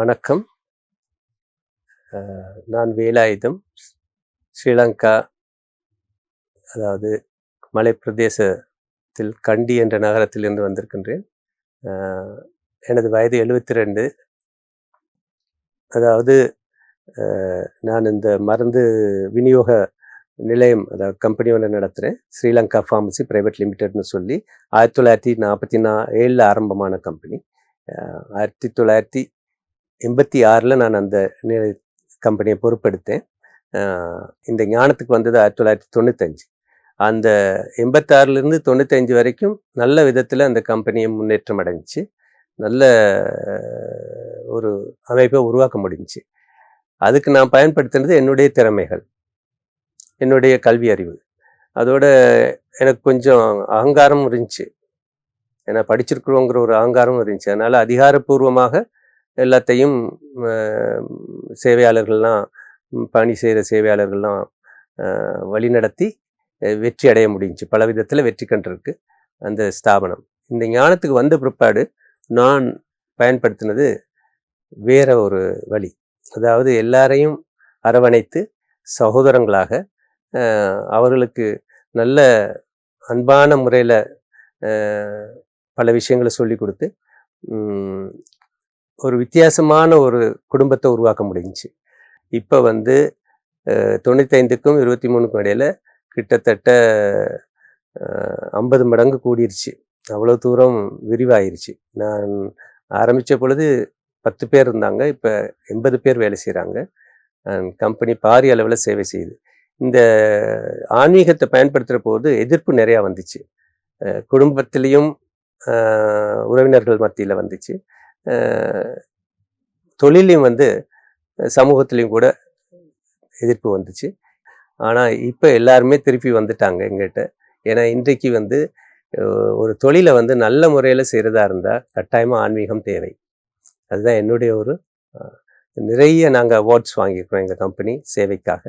வணக்கம். நான் வேலாயுதம் ஸ்ரீலங்கா அதாவது மலைப்பிரதேசத்தில் கண்டி என்ற நகரத்திலிருந்து வந்திருக்கின்றேன். எனது வயது எழுபத்தி ரெண்டு அதாவது நான் இந்த மருந்து விநியோக நிலையம் அதாவது கம்பெனி ஒன்று நடத்துகிறேன் ஸ்ரீலங்கா ஃபார்மசி பிரைவேட் லிமிடெட்னு சொல்லி ஆயிரத்தி தொள்ளாயிரத்தி நாற்பத்தி நா ஏழில் ஆரம்பமான கம்பெனி. ஆயிரத்தி தொள்ளாயிரத்தி எண்பத்தி ஆறில் நான் அந்த நி- கம்பெனியை பொறுப்பெடுத்தேன். இந்த ஞானத்துக்கு வந்தது ஆயிரத்தி தொள்ளாயிரத்தி தொண்ணூத்தஞ்சு. அந்த எண்பத்தாறுலேருந்து தொண்ணூத்தஞ்சு வரைக்கும் நல்ல விதத்தில் அந்த கம்பெனியை முன்னேற்றம் அடைஞ்சிச்சு. நல்ல ஒரு அமைப்பை உருவாக்க முடிஞ்சிச்சு. அதுக்கு நான் பயன்படுத்தினது என்னுடைய திறமைகள் என்னுடைய கல்வி அறிவு. அதோட எனக்கு கொஞ்சம் அகங்காரம் இருந்துச்சு. ஏன்னா படிச்சிருக்கிறோங்கிற ஒரு அகங்காரம் இருந்துச்சு. அதனால் அதிகாரப்பூர்வமாக எல்லாத்தையும் சேவையாளர்கள்லாம் பணி செய்கிற சேவையாளர்கள்லாம் வழிநடத்தி வெற்றி அடைய முடிஞ்சுச்சு. பல விதத்தில் வெற்றி கண்டிருக்கு அந்த ஸ்தாபனம். இந்த ஞானத்துக்கு வந்த பிற்பாடு நான் பயன்படுத்தினது வேற ஒரு வழி. அதாவது எல்லாரையும் அரவணைத்து சகோதரங்களாக அவர்களுக்கு நல்ல அன்பான முறையில் பல விஷயங்களை சொல்லி கொடுத்து ஒரு வித்தியாசமான ஒரு குடும்பத்தை உருவாக்க முடிஞ்சுச்சு. இப்போ வந்து தொண்ணூத்தைந்துக்கும் இருபத்தி மூணுக்கும் இடையில் கிட்டத்தட்ட ஐம்பது மடங்கு கூடிருச்சு. அவ்வளோ தூரம் விரிவாயிருச்சு. நான் ஆரம்பித்த பொழுது பத்து பேர் இருந்தாங்க. இப்போ எண்பது பேர் வேலை செய்கிறாங்க கம்பெனி பாரிய அளவில் சேவை செய்யுது. இந்த ஆன்மீகத்தை பயன்படுத்துகிற போது எதிர்ப்பு நிறையா வந்துச்சு. குடும்பத்திலையும் உறவினர்கள் மத்தியில் வந்துச்சு. தொழிலையும் வந்து சமூகத்துலேயும் கூட எதிர்ப்பு வந்துச்சு. ஆனால் இப்போ எல்லாருமே திருப்பி வந்துட்டாங்க எங்கிட்ட ஏன்னா இன்றைக்கு வந்து ஒரு தொழிலை வந்து நல்ல முறையில் செய்கிறதா இருந்தால் கட்டாயமாக ஆன்மீகம் தேவை. அதுதான் என்னுடைய ஒரு நிறைய நாங்கள் அவார்ட்ஸ் வாங்கியிருக்கிறோம் எங்கள் கம்பெனி சேவைக்காக.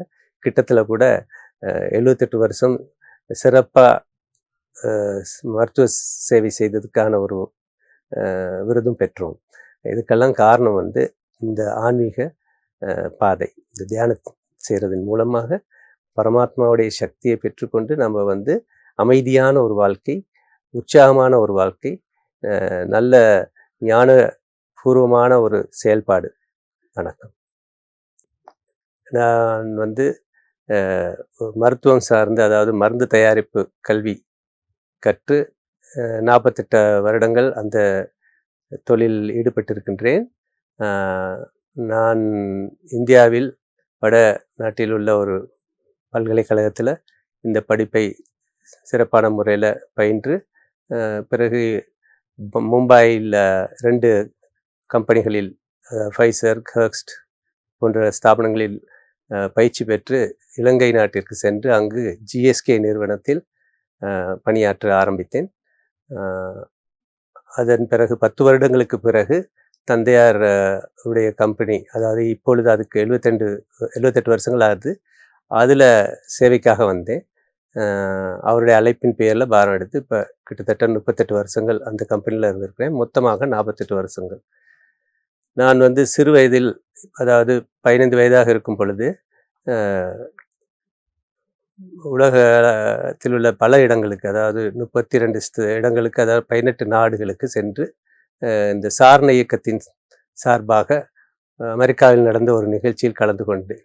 கிட்டத்தில் கூட எழுபத்தெட்டு வருஷம் சிறப்பாக மருத்துவ சேவை செய்ததுக்கான ஒரு விருதும் பெற்றோம். இதுக்கெல்லாம் காரணம் வந்து இந்த ஆன்மீக பாதை. இந்த தியானம் செய்கிறதன் மூலமாக பரமாத்மாவுடைய சக்தியை பெற்றுக்கொண்டு நம்ம வந்து அமைதியான ஒரு வாழ்க்கை உற்சாகமான ஒரு வாழ்க்கை நல்ல ஞான பூர்வமான ஒரு செயல்பாடு. வணக்கம். நான் வந்து மருத்துவம் சார்ந்து அதாவது மருந்து தயாரிப்பு கல்வி கற்று நாற்பத்தெட்டு வருடங்கள் அந்த தொழிலில் ஈடுபட்டிருக்கின்றேன். நான் இந்தியாவில் வட நாட்டில் உள்ள ஒரு பல்கலைக்கழகத்தில் இந்த படிப்பை சிறப்பான முறையில் பயின்று பிறகு மும்பாயில் ரெண்டு கம்பெனிகளில் ஃபைசர் ஹர்க்ஸ்ட் போன்ற ஸ்தாபனங்களில் பயிற்சி பெற்று இலங்கை நாட்டிற்கு சென்று அங்கு ஜிஎஸ்கே நிறுவனத்தில் பணியாற்ற ஆரம்பித்தேன். அதன் பிறகு பத்து வருடங்களுக்கு பிறகு தந்தையார் உடைய கம்பெனி அதாவது இப்பொழுது அதுக்கு எழுபத்தெண்டு எழுபத்தெட்டு வருஷங்கள் ஆகுது. அதில் சேவைக்காக வந்தேன். அவருடைய அழைப்பின் பேரில் பாரம் எடுத்து இப்போ கிட்டத்தட்ட முப்பத்தெட்டு வருஷங்கள் அந்த கம்பெனியில் இருந்திருக்கிறேன். மொத்தமாக நாற்பத்தெட்டு வருஷங்கள். நான் வந்து சிறு வயதில் அதாவது பதினைந்து வயதாக இருக்கும் பொழுது உலகத்தில் உள்ள பல இடங்களுக்கு அதாவது முப்பத்தி ரெண்டு இடங்களுக்கு அதாவது பதினெட்டு நாடுகளுக்கு சென்று இந்த சாரண இயக்கத்தின் சார்பாக அமெரிக்காவில் நடந்த ஒரு நிகழ்ச்சியில் கலந்து கொண்டேன்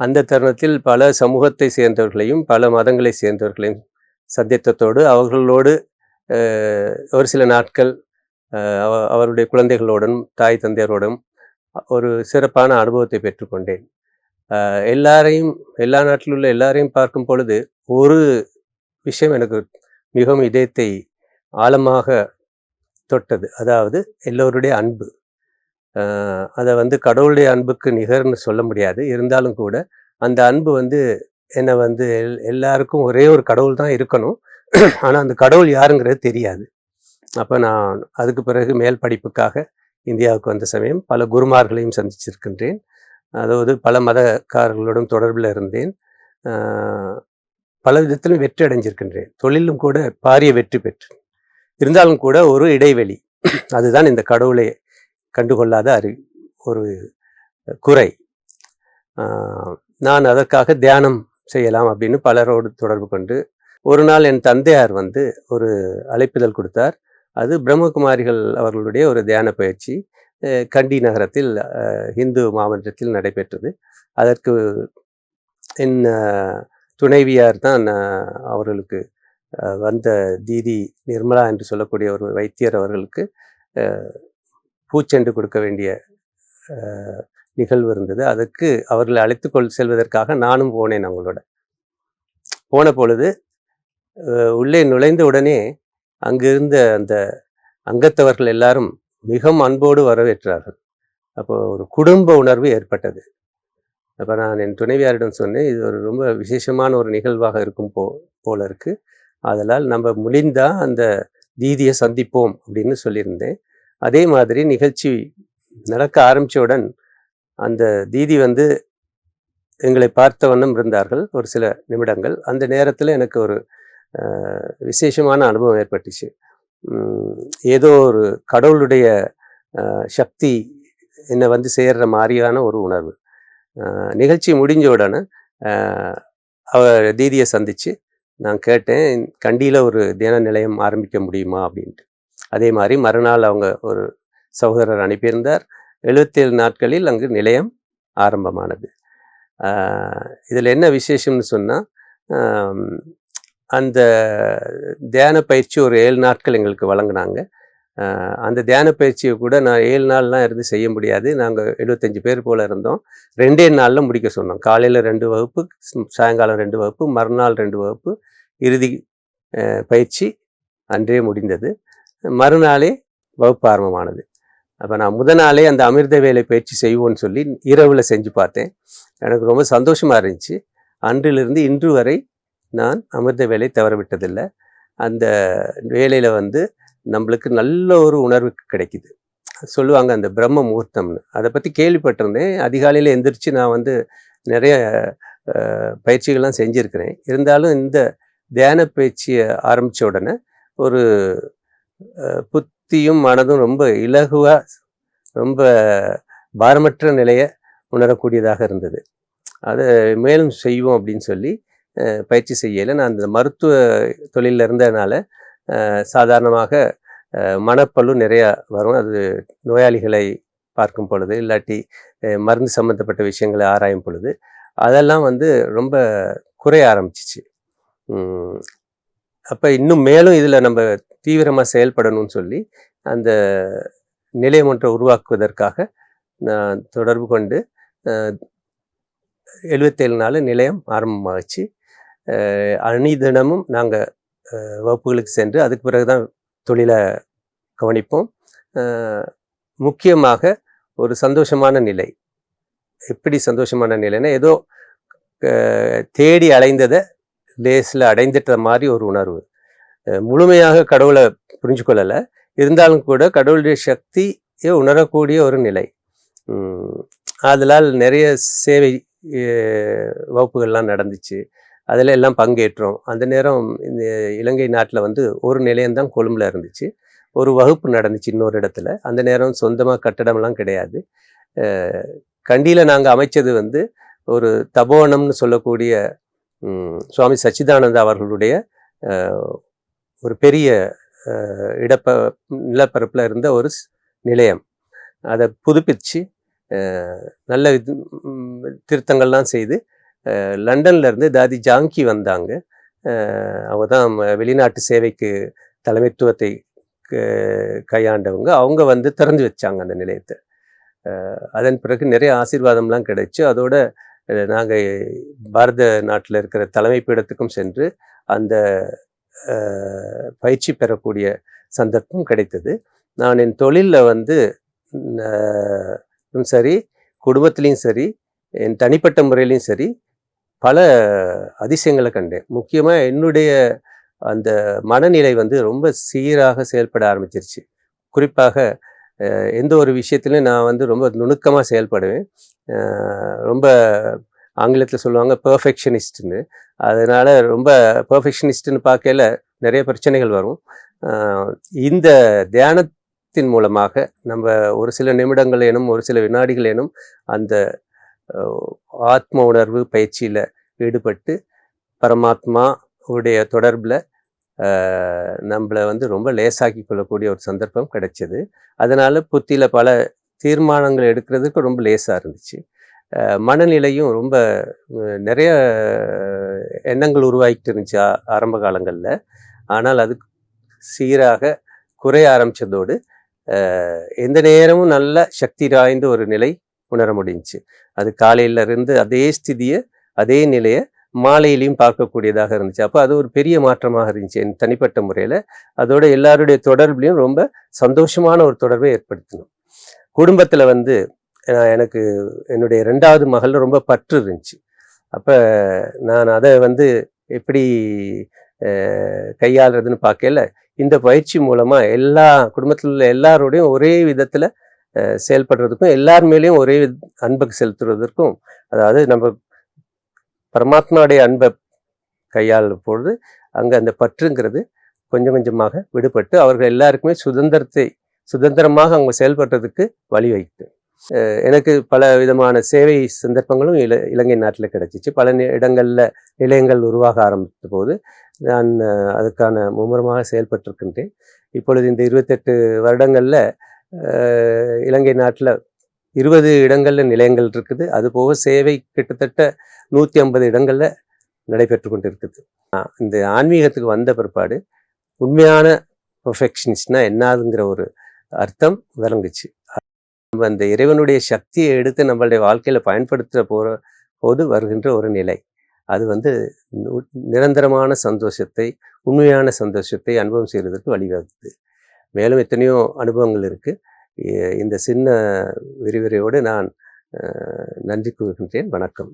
அந்த தருணத்தில் பல சமூகத்தை சேர்ந்தவர்களையும் பல மதங்களை சேர்ந்தவர்களையும் சந்தித்தத்தோடு அவர்களோடு ஒரு சில நாட்கள் அவ- அவருடைய குழந்தைகளோடும் தாய் தந்தையரோடும் ஒரு சிறப்பான அனுபவத்தை பெற்றுக்கொண்டேன். எல்லாரையும் எல்லா நாட்டில் உள்ள எல்லாரையும் பார்க்கும் பொழுது ஒரு விஷயம் எனக்கு மிகவும் இதயத்தை ஆழமாக தொட்டது. அதாவது எல்லோருடைய அன்பு. அதை வந்து கடவுளுடைய அன்புக்கு நிகர்னு சொல்ல முடியாது. இருந்தாலும் கூட அந்த அன்பு வந்து என்னை வந்து எல் எல்லாருக்கும் ஒரே ஒரு கடவுள் தான் இருக்கணும். ஆனால் அந்த கடவுள் யாருங்கிறது தெரியாது. அப்போ நான் அதுக்கு பிறகு மேல் படிப்புக்காக இந்தியாவுக்கு வந்த சமயம் பல குருமார்களையும் சந்திச்சிருக்கின்றேன். அதாவது பல மதக்காரர்களுடன் தொடர்பில் இருந்தேன். பல விதத்திலும் வெற்றி அடைஞ்சிருக்கின்றேன். தொழிலும் கூட பாரிய வெற்றி பெற்று. இருந்தாலும் கூட ஒரு இடைவெளி. அதுதான் இந்த கடவுளை கண்டுகொள்ளாத அறி ஒரு குறை. நான் அதற்காக தியானம் செய்யலாம் அப்படின்னு பலரோடு தொடர்பு கொண்டு ஒரு நாள் என் தந்தையார் வந்து ஒரு அழைப்புதல் கொடுத்தார். அது பிரம்மகுமாரிகள் அவர்களுடைய ஒரு தியான பயிற்சி. கண்டி நகரத்தில் இந்து மாவட்டத்தில் நடைபெற்றது. அதற்கு என் துணைவியார் தான் அவர்களுக்கு வந்த தீதி நிர்மலா என்று சொல்லக்கூடிய ஒரு வைத்தியர் அவர்களுக்கு பூச்செண்டு கொடுக்க வேண்டிய நிகழ்வு இருந்தது. அதுக்கு அவர்களை அழைத்து கொள் செல்வதற்காக நானும் போனேன் அவங்களோட. போன பொழுது உள்ளே நுழைந்த உடனே அங்கிருந்த அந்த அங்கத்தவர்கள் எல்லாரும் மிகவும் அன்போடு வரவேற்றார்கள். அப்போ ஒரு குடும்ப உணர்வு ஏற்பட்டது. அப்போ நான் என் துணைவியாரிடம் சொன்னேன் இது ஒரு ரொம்ப விசேஷமான ஒரு நிகழ்வாக இருக்கும் போ போல இருக்கு. அதனால் நம்ம முடிந்தா அந்த தீதியை சந்திப்போம் அப்படின்னு சொல்லியிருந்தேன். அதே மாதிரி நிகழ்ச்சி நடக்க ஆரம்பித்தவுடன் அந்த தீதி வந்து எங்களை பார்த்த வண்ணம் இருந்தார்கள் ஒரு சில நிமிடங்கள். அந்த நேரத்தில் எனக்கு ஒரு விசேஷமான அனுபவம் ஏற்பட்டுச்சு. ஏதோ ஒரு கடவுளுடைய சக்தி என்னை வந்து சேர்ற மாதிரியான ஒரு உணர்வு. நிகழ்ச்சி முடிஞ்ச உடனே அவர் தீதியை சந்தித்து நான் கேட்டேன் கண்டியில் ஒரு தியான நிலையம் ஆரம்பிக்க முடியுமா? அப்படின்ட்டு. அதே மாதிரி மறுநாள் அவங்க ஒரு சகோதரர் அனுப்பியிருந்தார். எழுபத்தேழு நாட்களில் அங்கு நிலையம் ஆரம்பமானது. இதில் என்ன விசேஷம்னு சொன்னால் அந்த தியான பயிற்சி ஒரு ஏழு நாட்கள் எங்களுக்கு வழங்கினாங்க. அந்த தியான பயிற்சியை கூட நான் ஏழு நாள்லாம் இருந்து செய்ய முடியாது. நாங்கள் எழுபத்தஞ்சு பேர் போல் இருந்தோம். ரெண்டே நாளில் முடிக்க சொன்னோம். காலையில் ரெண்டு வகுப்பு சாயங்காலம் ரெண்டு வகுப்பு மறுநாள் ரெண்டு வகுப்பு இறுதி பயிற்சி அன்றே முடிந்தது. மறுநாளே வகுப்பு ஆரம்பமானது. அப்போ நான் முத நாளே அந்த அமிர்த வேலை பயிற்சி செய்வோன்னு சொல்லி இரவில் செஞ்சு பார்த்தேன். எனக்கு ரொம்ப சந்தோஷமாக இருந்துச்சு. அன்றிலிருந்து இன்று வரை நான் அமிர்த வேலை தவறவிட்டதில்லை. அந்த வேலையில் வந்து நம்மளுக்கு நல்ல ஒரு உணர்வு கிடைக்குது. சொல்லுவாங்க அந்த பிரம்ம முகூர்த்தம்னு. அதை பற்றி கேள்விப்பட்டிருந்தேன். அதிகாலையில் எந்திரிச்சு நான் வந்து நிறைய பயிற்சிகள்லாம் செஞ்சுருக்கிறேன். இருந்தாலும் இந்த தியான பயிற்சியை ஆரம்பித்த உடனே ஒரு புத்தியும் மனதும் ரொம்ப இலகுவாக ரொம்ப பாரமற்ற நிலையை உணரக்கூடியதாக இருந்தது. அதை மேலும் செய்வோம் அப்படின்னு சொல்லி பயிற்சி செய்யலை. நான் அந்த மருத்துவ தொழிலில் இருந்ததுனால சாதாரணமாக அஹ், மனப்பழு நிறையா வரும். அது நோயாளிகளை பார்க்கும் பொழுது இல்லாட்டி மருந்து சம்மந்தப்பட்ட விஷயங்களை ஆராயும் பொழுது அதெல்லாம் வந்து ரொம்ப குறைய ஆரம்பிச்சிச்சு. அப்போ இன்னும் மேலும் இதில் நம்ம தீவிரமாக செயல்படணும்னு சொல்லி அந்த நிலையம் ஒன்றை உருவாக்குவதற்காக நான் தொடர்பு கொண்டு எழுபத்தேழு நாள் நிலையம் ஆரம்பமாச்சு அணிதினமும் நாங்கள் வகுப்புகளுக்கு சென்று அதுக்கு பிறகு தான் தொழிலை கவனிப்போம். முக்கியமாக ஒரு சந்தோஷமான நிலை. எப்படி சந்தோஷமான நிலைன்னா ஏதோ தேடி அலைந்ததை லேஸில் அடைந்துட்ட மாதிரி ஒரு உணர்வு. முழுமையாக கடவுளை புரிஞ்சு கொள்ளலை இருந்தாலும் கூட கடவுளுடைய சக்தியை உணரக்கூடிய ஒரு நிலை. அதனால் நிறைய சேவை வகுப்புகள்லாம் நடந்துச்சு. அதில் எல்லாம் பங்கேற்றோம். அந்த நேரம் இந்த இலங்கை நாட்டில் வந்து ஒரு நிலையம்தான் கொழும்பில் இருந்துச்சு. ஒரு வகுப்பு நடந்துச்சு இன்னொரு இடத்துல. அந்த நேரம் சொந்தமாக கட்டடம்லாம் கிடையாது. கண்டியில் நாங்கள் அமைச்சது வந்து ஒரு தபோவனம்னு சொல்லக்கூடிய சுவாமி சச்சிதானந்தா அவர்களுடைய ஒரு பெரிய இடப்ப நிலப்பரப்பில் இருந்த ஒரு ஸ்- நிலையம். அதை புதுப்பித்து நல்ல திருத்தங்கள்லாம் செய்து லண்டன்லேருந்து தாதி ஜாங்கி வந்தாங்க. அவங்க தான் வெளிநாட்டு சேவைக்கு தலைமைத்துவத்தை க- கையாண்டவங்க. அவங்க வந்து திறந்து வச்சாங்க அந்த நிலையத்தை. அதன் பிறகு நிறைய ஆசீர்வாதம்லாம் கிடைச்சு அதோட நாங்கள் பாரத நாட்டில் இருக்கிற தலைமை பீடத்துக்கும் சென்று அந்த பயிற்சி பெறக்கூடிய சந்தர்ப்பம் கிடைத்தது. நான் என் தொழிலில் வந்து சரி குடும்பத்துலேயும் சரி என் தனிப்பட்ட முறையிலையும் சரி பல அதிசயங்களை கண்டேன். முக்கியமாக என்னுடைய அந்த மனநிலை வந்து ரொம்ப சீராக செயல்பட ஆரம்பிச்சிருச்சு. குறிப்பாக எந்த ஒரு விஷயத்துலையும் நான் வந்து ரொம்ப நுணுக்கமாக செயல்படுவேன். ரொம்ப ஆங்கிலத்தில் சொல்லுவாங்க பர்ஃபெக்ஷனிஸ்ட்னு அதனால் ரொம்ப பர்ஃபெக்ஷனிஸ்ட்னு பார்க்கல நிறைய பிரச்சனைகள் வரும். இந்த தியானத்தின் மூலமாக நம்ம ஒரு சில நிமிடங்கள் எனும் ஒரு சில வினாடிகள் எனும் அந்த ஆத்ம உணர்வு பயிற்சியில் ஈடுபட்டு பரமாத்மா உடைய தொடர்பில் நம்மளை வந்து ரொம்ப லேசாக்கி கொள்ளக்கூடிய ஒரு சந்தர்ப்பம் கிடைச்சது. அதனால் புத்தியில் பல தீர்மானங்கள் எடுக்கிறதுக்கு ரொம்ப லேசாக இருந்துச்சு. மனநிலையும் ரொம்ப நிறைய எண்ணங்கள் உருவாகிட்டு இருந்துச்சு ஆ- ஆரம்ப காலங்களில். ஆனால் அது சீராக குறைய ஆரம்பிச்சதோடு எந்த நேரமும் நல்ல சக்தி வாய்ந்த ஒரு நிலை உணர முடிஞ்சு அது காலையில இருந்து அதே ஸ்திதியை அதே நிலையை மாலையிலையும் பார்க்கக்கூடியதாக இருந்துச்சு. அப்போ அது ஒரு பெரிய மாற்றமாக இருந்துச்சு என் தனிப்பட்ட முறையில். அதோட எல்லாருடைய தொடர்புலையும் ரொம்ப சந்தோஷமான ஒரு தொடர்பை ஏற்படுத்தணும் குடும்பத்தில் வந்து எனக்கு என்னுடைய ரெண்டாவது மகள் ரொம்ப பற்று இருந்துச்சு. அப்போ நான் அதை வந்து எப்படி கையாளுறதுன்னு பார்க்கல. இந்த பயிற்சி மூலமாக எல்லா குடும்பத்தில் உள்ள எல்லாரோடையும் ஒரே விதத்தில் செயல்படுறதுக்கும் எல்லார் மேலேயும் ஒரே அன்பை செலுத்துறதற்கும் அதாவது நம்ம பரமாத்மாவுடைய அன்பை கையாளும் பொழுது அங்கே அந்த பற்றுங்கிறது கொஞ்சம் கொஞ்சமாக விடுபட்டு அவர்கள் எல்லாருக்குமே சுதந்திரத்தை சுதந்திரமாக அவங்க செயல்படுறதுக்கு வழிவகுத்து வைத்து எனக்கு பல விதமான சேவை சந்தர்ப்பங்களும் இல இலங்கை நாட்டில் கிடச்சிச்சு. பல நி- நிலையங்கள் உருவாக ஆரம்பித்த போது நான் அதுக்கான மும்முரமாக செயல்பட்டிருக்கின்றேன். இப்பொழுது இந்த இருபத்தெட்டு வருடங்களில் இலங்கை நாட்டில் இருபது இடங்களில் நிலையங்கள் இருக்குது. அது போக சேவை கிட்டத்தட்ட நூற்றி ஐம்பது இடங்களில் நடைபெற்று கொண்டு இருக்குது இந்த ஆன்மீகத்துக்கு வந்த பிற்பாடு உண்மையான பர்ஃபெக்ஷனிஸ்ட்னா என்னதுங்கிற ஒரு அர்த்தம் விளங்குச்சு. நம்ம அந்த இறைவனுடைய சக்தியை எடுத்து நம்மளுடைய வாழ்க்கையில் பயன்படுத்த போகிற போது வருகின்ற ஒரு நிலை. அது வந்து நிரந்தரமான சந்தோஷத்தை உண்மையான சந்தோஷத்தை அனுபவம் செய்வதற்கு வழிவகுக்குது. மேலும் எத்தனையோ அனுபவங்கள் இருக்குது இந்த சின்ன விரிவுரையோடு நான் நன்றி கூறுகின்றேன். வணக்கம்.